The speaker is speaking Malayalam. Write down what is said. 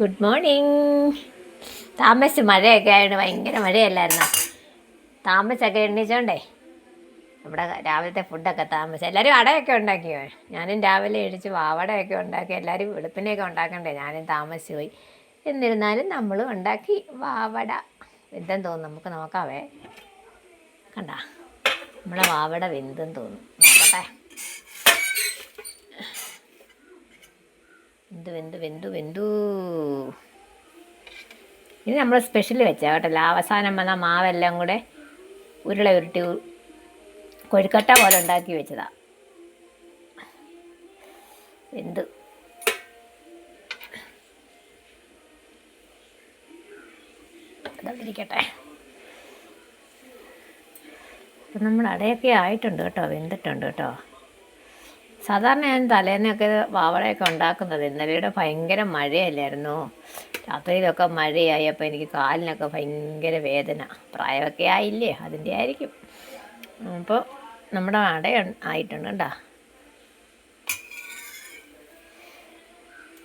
ഗുഡ് മോർണിംഗ് താമസിച്ച് മഴയൊക്കെ ആയതുകൊണ്ട് ഭയങ്കര മഴയല്ലായിരുന്നോ? താമസിച്ചൊക്കെ എണീച്ചോണ്ടേ. നമ്മുടെ രാവിലത്തെ ഫുഡൊക്കെ താമസിച്ച്. എല്ലാവരും അടയൊക്കെ ഉണ്ടാക്കിയോ? ഞാനും രാവിലെ എഴുതിച്ച് വാവടയൊക്കെ ഉണ്ടാക്കി എല്ലാവരും വെളുപ്പിനെയൊക്കെ ഉണ്ടാക്കണ്ടേ? ഞാനും താമസിച്ച് പോയി. എന്നിരുന്നാലും നമ്മളും ഉണ്ടാക്കി വാവട. എന്തെന്ന് തോന്നും നമുക്ക് നോക്കാവേ. കണ്ട? നമ്മളെ വാവട വെന്തെന്ന് തോന്നും നോക്കട്ടെ. വെന്തു വെന്തു വെന്തു വെന്തു. ഇത് നമ്മൾ സ്പെഷ്യൽ വെച്ചാൽ കേട്ടല്ലോ അവസാനം വന്ന മാവെല്ലാം കൂടെ ഉരുള ഉരുട്ടി കൊഴുക്കട്ട പോലെ ഉണ്ടാക്കി വെച്ചതാ. എന്ത് ഇരിക്കട്ടെ അപ്പം നമ്മൾ അടയൊക്കെ ആയിട്ടുണ്ട് കേട്ടോ വെന്തിട്ടുണ്ട് കേട്ടോ. സാധാരണ ഞാൻ തലേന്നൊക്കെ വാവടയൊക്കെ ഉണ്ടാക്കുന്നത് ഇന്നലെയുടെ ഭയങ്കര മഴയല്ലായിരുന്നു? രാത്രിയിലൊക്കെ മഴയായി അപ്പോൾ എനിക്ക് കാലിനൊക്കെ ഭയങ്കര വേദന. പ്രായമൊക്കെ ആയില്ലേ അതിന്റെ ആയിരിക്കും. അപ്പോൾ നമ്മുടെ അട ആയിട്ടുണ്ട് കേട്ടോ